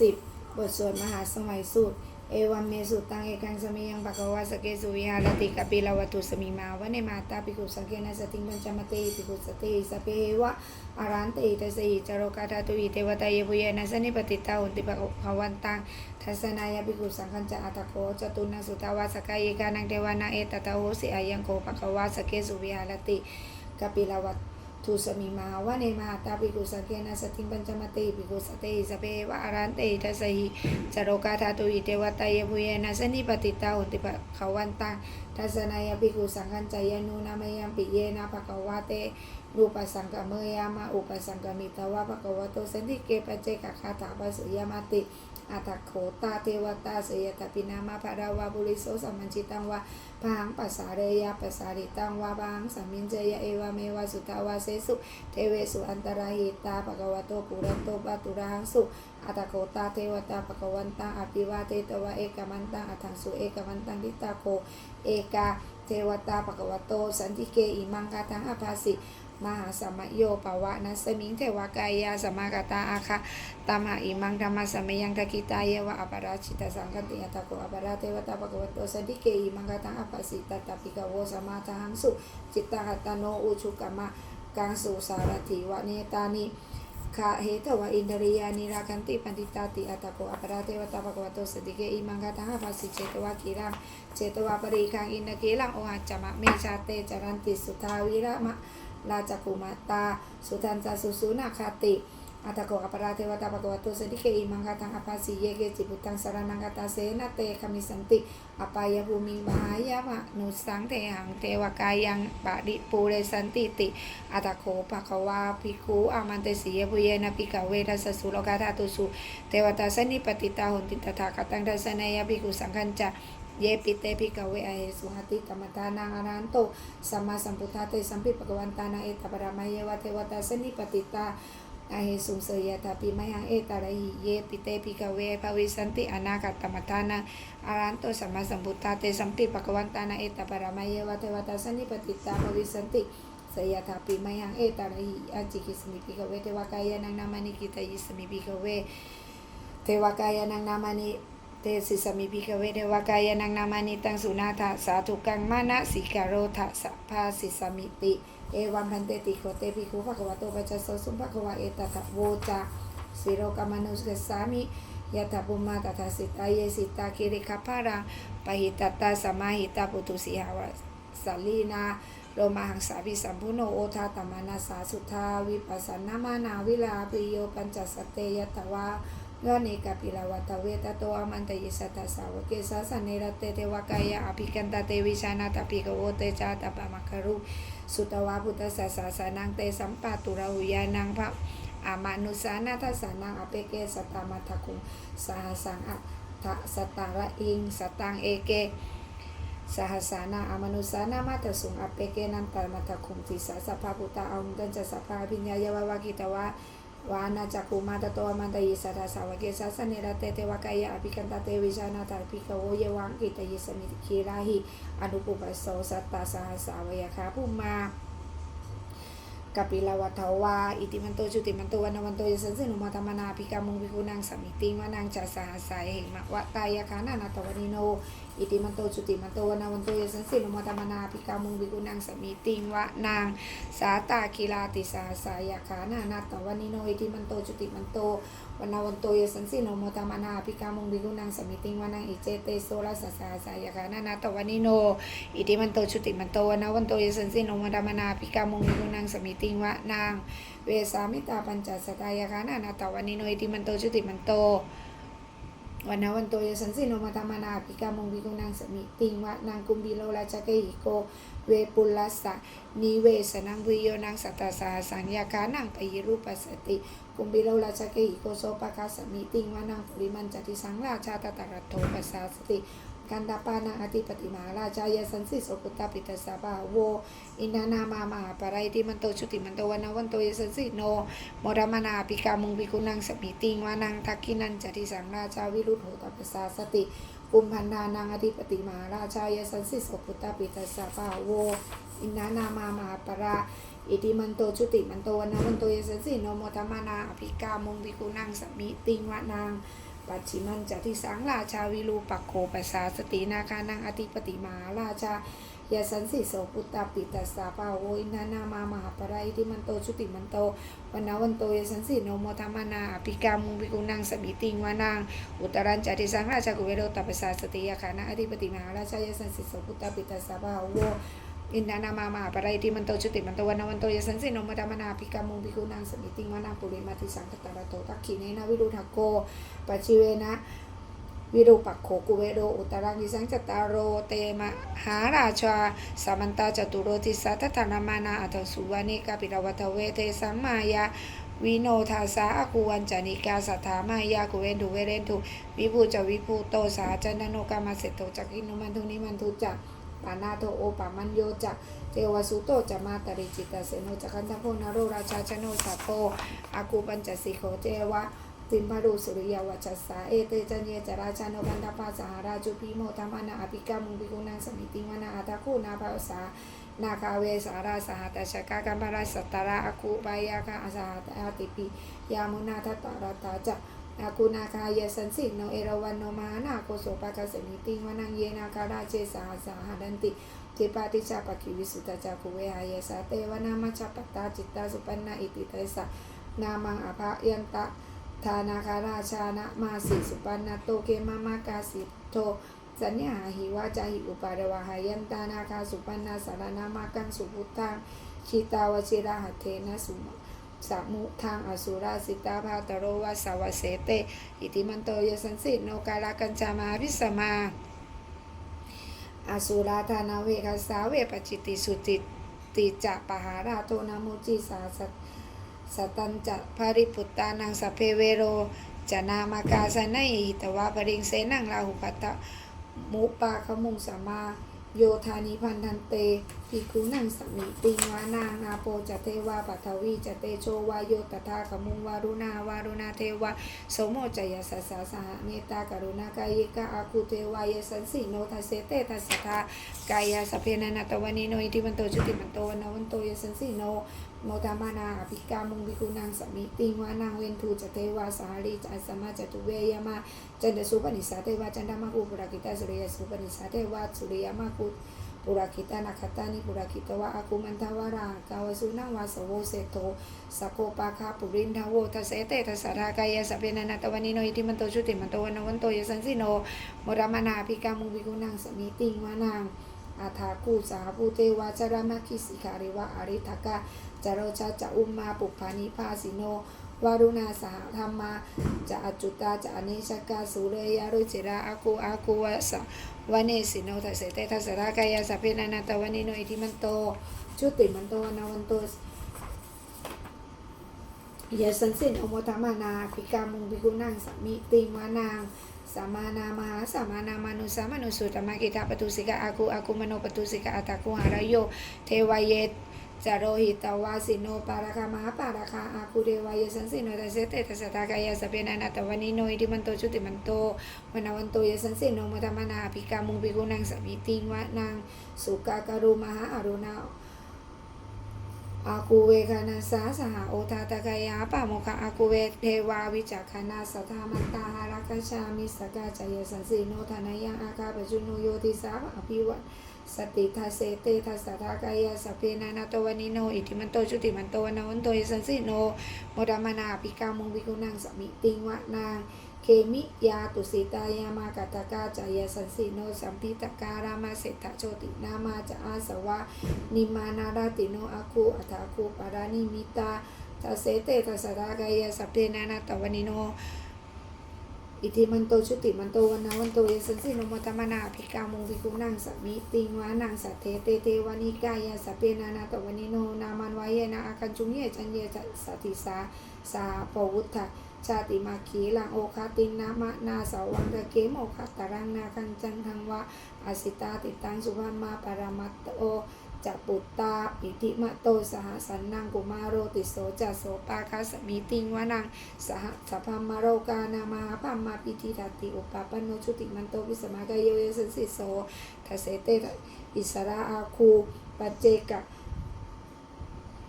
สิบบทสวดมหาสมัยสูตร เอวัมเมสุตังเอกังสมิยังปะกวาสเกสุวิหารติกปิลาวัตุสมิมาวะเนมาตาปิกุสังเกนะสติงปัญจมเตปิกุสติสเปวะอารันติตเสหิจโรกาธาตุอิเทวตายบุเยนะสนิปติตาหุนติปะภวันตังทัสนายปิกุสังคัญจะอัตโคจตุนะสุตาวาสกายกานังเทวานาเอตตะโหสิอายังโกปะกวาสเกสุวิหารติกปิลาวัต ทุสมิมาวะเนมาตาปิกุสเกนะสติปัญจมติปิกุสเตสเปวะอารันเตทัสหิจโรกาธาตุอิเทวตายบุเยนะสนิปติตาอุติปะขวันตัง ทัสนายปิกุสังคัญจายนุนามยังปิเยนะภะคะวะเตรูปสังกเมยามะอุปสังกมิตวะภะคะวะโตสันติเกปเจกะคาถาปัสยามติอัตโขตาเทวตาเสยตปินามะภะราวะบุริโสสัมมัญจิตังวะพังปัสสาเรยะปัสสาริตังวาบังสัมมินเจยะเอวาเมวะสุตาวาเสสุเทเวสุอันตราหิตาปะกวะโตปุรันโตปะตุระหังสุอัตโกตาเทวตาปะกวันตังอภิวาเทตวะเอกมันตังอัทังสุเอกมันตังทิตาโคเอกา เทวตาปะกวโต สันติเกอิมังกาทังอภาสิมหาสมโยปวะนัสมิงเทวกายาสมากตาอาคะตามหาอิมังธรรมสมยังทกิตาเยวะอปราชิตสังกันติยตะโกอปราเทวตาปะกวะโตสันติเกอิมังกาทังอภาสิตตปิกะโวสมาทังสุจิตตหัตตโนอุชุกมะกังสุสารถิวะเนตานิ คาเหตวะอินทรียานิราคันติปันติตาติอัตโกอปราเทวตาปะกวะโตสติเกอิมังกาทังอภาสิเจตวะกีรังเจตวะปริคังอินเกลังโอหัจจมะเมชาเตจารันติสุทาวิระมะราชกุมาตา สุทันจาสุสุนาคาติ อัตโกอปราเทวตาปะกวะโตสติเกอิมังคาตังอภัสสิเยเกจิปุตังสารนังกตาเสนะเตคามิสันติอปายภูมิมหายามะนุสังเทหังเทวกายังปะริปูเรสันติติอัตโกภะคะวาภิกขุอามันเตสียปุเยนะปิกะเวทัสสุโลกาธาตุสุเทวตาสนิปติตาหุนติตถาคตังทัสนัยภิกขุสังคัญจาเยปิเตปิกเวอเอสุหติกรรมตานังอรันโตสัมมาสัมพุทธาเตสัมปิปะกวันตานังเอตปรามายเวะเทวตาสนิปติตา อาเฮสุงเสยตาปิมยังเอตาระหิเยปิเตปิกเวภวิสันติอนาคตมตานาอารันโตสัมมาสัมพุทธาเตสัมปิปะกวันตานาเอตปรามายเวะเทวตาสนิปติตาภวิสันติสยถาปิมยังเอตาระหิอาจิกิสมิปิกเวเทวกายานังนามานิกิตายิสมิปิกเวเทวกายานังนามานิ เตสิสมิพิกเวเทวกายนังนามานิตังสุนาถาสาธุกังมานะสิกาโรทะสภาสิสมิติ เอวัมพันเตติโคเตปิคุภะควะโตปัจจสสุภะควะเอตตะโวจาสิโรกามานุสเกสามิยะถาปุมาตถาสิตายสิตาคิริคพารังปหิตตาสมาหิตาปุตุสิหาวสัลลีนาโลมาหังสาวิสัมพุโนโอทาตมานาสาสุทาวิปัสสนามานาวิลาปิโยปัญจสเตยตวา ยอดเนกปิลาวัตเวตาโตอามันตยิสัตสาวกเกสาสันเนรเตเทวกายะอภิกันตเตวิชานาตปิกโวเตจาตปะมัคครุสุตวาพุทธสสาสานังเตสัมปาตุระหุยานังพระอามานุสานาทัสานังอเปเกสตามัทคุงสหสังอัตสตาระอิงสตังเอเกสหสานาอามนุสานามาตสุงอเปเกนันตามัทคุงทิสาสภาพุตตาอมตันจะสภาพิญญายาวาวากิตวะ วานาจักขุมาตโตมันตยิสัทธาสาวกเกสัสเนรเตเทวกายะอภิกันตเตวิชานาตาภิกโวเยวังกิตยิสมิคีราหิอนุปุปสโสสัตตาสหัสสาวยคาภูมากัปิลวัฏวาอิติมันโตจุติมันโตวันวันโตยสันสินุมาธรรมนาภิกามุงภิกุนางสมิติงวานางจัสสหัสายเหมะวะตายาคานานาตวนิโนอิติมันโตจุติมันโตวันวันโตยสันสินุมาธรรมนาภิกามุงภิกุนางสมิติงวานางสาตาคิลาติสาสายาขานานาตวานิโนอิติมันโตจุติมันโตวันนาวันโตยสันสิโนโมตามนาภิกามุงบิกุนังสมิติงวานังอิเจเตโซลาสสาสายาขานานาตวานิโนอิติมันโตจุติมันโตวันนาวันโตยสันสิโนโมตามนาภิกามุงบิกุนังสมิติงวานางเวสามิตาปัญจสตายาขานานาตวานิโนอิติมันโตจุติมันโต วันนวันโตยสันสิโนมาตามานาภิกามงวิกุนังสมิติงวะนางกุมบิโลราชเกหิโก เวปุลัสสะนิเวสนังวิโยนางสัตตาสาสังยาคานังปยิรูปัสติ กุมบิโลราชเกหิโกโสปะคาสมิติงวะนางปุริมันจติสังราชาตตรัตโทปัสสาสติ กันตาปานังอธิปติมาราชายสันสิโสกุตตาปิตสสะปะโวอินานามามาปารายติมันโตชุติมันโตวันนาวันโตยสันสิโนโมรมนาปิกามุงวิกุนังสมิติงวานังทักกินันจติสังราชาวิรุธโหตปัสสาสติกุมพันธานังอธิปติมาราชายสันสิโสพุตตาปิตสสะปะโวอินนานามามาปราอิติมันโตชุติมันโตวันนาวันโตยสันสิโนโมทัมมานาอภิกามุงวิกุนังสมิติงวะนาง ปัจฉิมันจะทิสังราชาวิรูปักโคปัสสาสตินาคานังอธิปติมาราชายาสันสิโสปุตตาปิตัสสาปาโวอินานามามหาปราอิติมันโตชุติมันโตวันนาวันโตยาสันสิโนโมทัมมนาอภิกามุงวิกุนังสมิติงวะนางอุตรัญจติสังราชากุเวโรตัปสสาสติยาคานะอธิปติมาราชายสันสิโสพุตตาปิตัสสะบาโว อินทานามามาปรายติมันโตชุติมันโตวันวันโตยสันสิโนมตามนาภิกามุงภิกุนางสมิติงวานาปุริมาติสังคตาระโตตักขีเนนะวิรุทโกปัจจิเวนะวิรูปักโขกุเวโรอุตรังยิสังจตารโรเตมหาราชาสามันตาจตุโรติสัทธานามานาอัตสุวานิกาปิรวัตเวเตสัมมายาวิโนทาสาอากูวันจานิกาสัทธามายากุเวนทุเวเรนทุวิภูจวิภูโตสาจันโนกามาเสตโตจักขินุมันทุนิมันทุจัก ปานาโทโอปามันโยจักเทวสุโตจะมาตริจิตาเสโนจักขันธพนโรราชาชโนสัโพอากูปัญจสิโขเจวะติมพารุสุริยวัชสาเอเตจันเยจราชาโนกันตาปาสหราจุพิโมธรรมานาอภิกามุปิกุนังสมิติวนาอัตคูนาภาษานาคาเวสาราสหัตชกากัมปราสัตตระอาคูปายาคาอาสหัตอาติปิยามุนาทัตตาราตาจะ อาคูนาคายสันสิกโนเอราวันโนมานาโคโสปะกาสมิติวนังเยนาคาราเจสาสาหัดันติเทปาติชาปกิวิสุตจักขุเวหายสาเตวนามัชปตาจิตตาสุปันนาอิติเตสะนามังอภะยันตะทานาคาราชานะมาสิสุปันนาโตเกมามากาสิโทสัญญาหิวาจาหิอุปาเดวาหายันตานาคาสุปันนาสารนามากังสุพุทธังชิตาวชิราหัตเทนะสุม สามุทางอสุราสิตาภาตโรวาสาวเสเต อิติมันโตยสันสิโนกาลากัญจามาวิสมาอสุราธานาเวคัสาเวปจิติสุติตติจะปหาราโทนามุจิสาสัตสตันจะภาริปุตตานังสเพเวโรจะนามากาสนัยหิตวาปริงเสนังลาหุปัตตะมุปาขมุงสมา โยธานิพันธันเตปิกุนังสมิติงวานานาโปจะเทวาปัทวีจะเตโชวาโยตถาขมุงวารุณาวารุณาเทวาสมโมจยสัสสะสหเมตากรุณากายิกาอาคุเทวายสันสิโนทัสเสเตทัสทากายาสพเพนันตวานิโนอิทิวันโตจุติมันโตวันนวันโตยสันสิโน โมตามานาอภิกามุงวิกุนังสมิติงวานางเวนทูจเทวาสารีจัสมาจตุเวยมาจันทสุปนิสาเทวาจันทมากุปุรากิตาสุริยสุปนิสาเทวาสุริยมากุปุราคิตานาคตานิปุราคิตวะอากุมันทวารากาวสุนังวาสโวเสโตสโกปาคาปุรินทาวทัสเสเตทัสสะรากายสพเพนันตวันิโนอิทิมันโตชุติมันโตวันวันโตยสันสิโนโมรามานาภิกามุงวิกุนังสมิติงวานาง อาทากูสาภูเทวาจารมาคิสิกาเรวะอริทกะจารชาจะอุมมาปุพานิพาสิโนวารุณาสหธรรมาจะอจุตาจะอเนชกาสุเรยารุจิราอากูอากูวะสะวะเนสิโนทัสเสตทัสสะรากายาสพเพนานาตวันิโนอิทิมันโตชุติมันโตนาวันโตยาสันสินอมธรรมานาภิกามุงภิกุนังสามิติงวานาง สามมานามาสามมานามานุสามานุสุตมะกิตาปตุสิกาอากูอากูมโนปตุสิกาอัตาคุหารโย เทวายเยจาโรหิตวาสิโนปาราคามาปาราคาอาคูเรวายสันสิโนตัสเสเตตัสสะทากายาสเพนานาตวันิโนอิทิมันโตชุติมันโตวนาวันโตยสันสิโนมธรรมานาภิกามุงภิกุนังสามิติงวานางสุกาการุมหาอรุณา อากูเวคานาสาสหโอทาตะกายาปะโมคะอากูเวเทวาวิจักขณาสัทธามันตาหารักชามิสกาจายสันสีโนทานายังอาคาปจุโนโยติสาอภิวัตสติทัสเสเตทัสสะทากายาสเพนานาโตวันิโน อิทิมันโตชุติมันโตวันวันโตยสันสิโนโมดามนาปิกามุงวิกุนังสมิติงวะนาง เคมิยาตุสิตายามากาตากาจายสันสิโนสัมพิตการามาเศรษฐโชตินามาจะอาสวะ นิมานาราติโนอาคูอัฏฐาคูปารานิมิตาทัสเสเตทัสรากายาสัพเพนานาตวันิโนอิทิมันโตชุติมันโตวันนาวันโตเยสันสิโนมตมนาภิกามุงวิกุนังสัมิติงวานังสัทเทเตเตวานิกายาสัพเพนานาตวันิโนนามันวายนาอาคันจุงเยจันเยจัสติสาสาปวุฒะ ชาติมาขีลังโอคาติงนามะนาสาวังตะเกโมคาตารังนาคังจังทังวะอาสิตาติตังสุภามาปรามัตโอจะปุตตาอิทิมะโตสหสันนังกุมารโรติโสจะโสปาคาสมิติงวานังสหสัพพมมโรกานามาพัมมาปิธิทตติอุปปันโนชุติมันโตวิสมากายโยเยสันสิโสทัสเสเตอิสระอาคูปัจเจกะ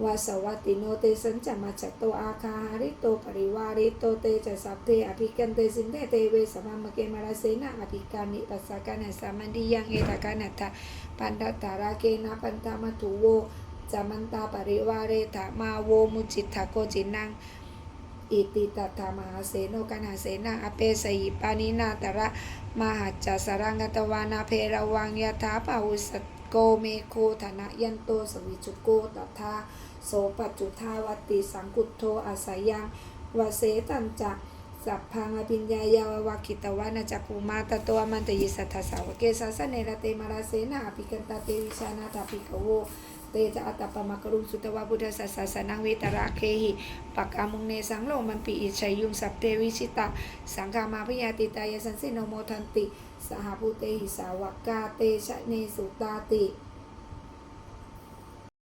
วาสวัติโนเตสัญจมาจตโตอาคาหาริโตปริวาริโตเตจะสัพเทอภิกันเตสินเทเตเวสมามะเกมาลาเสนาอภิการนิปัสสะกานะสามันดิยังเอตากานัตถะปันตตาราเกนะปันตามตุโวจามันตาปริวาเรถามาโวมุจิตถโกจินังอิติตถามหาเสโนกันหาเสนาอเปสยิปานินาตระมหัจจสรังกตวานาเพรวังยถาปาหุสต โกเมโคธนะยันโตสวิจุโกตถาโสปัจจุทาวติสังกุตโทอาศัยยังวเสตันจะสัพพังอภิญญายาววาคิตวานาจักขุมาตโตอมันตยิสัทธสาวเกสัสเนระเตมาราเสนาอภิกันตาเตวิชานาตาภิกโวเตจะอัตตปะมะกรุงสุตวะพุทธสัสสนังวิตระเคหิปักกามุงเนสังโลมันปีอิชัยยุงสัพเทวิชิตะ สังฆามาพยาติตายสันสิโนโมทันติ สหภูเตหิสาวกาเตชะเนสุตาติ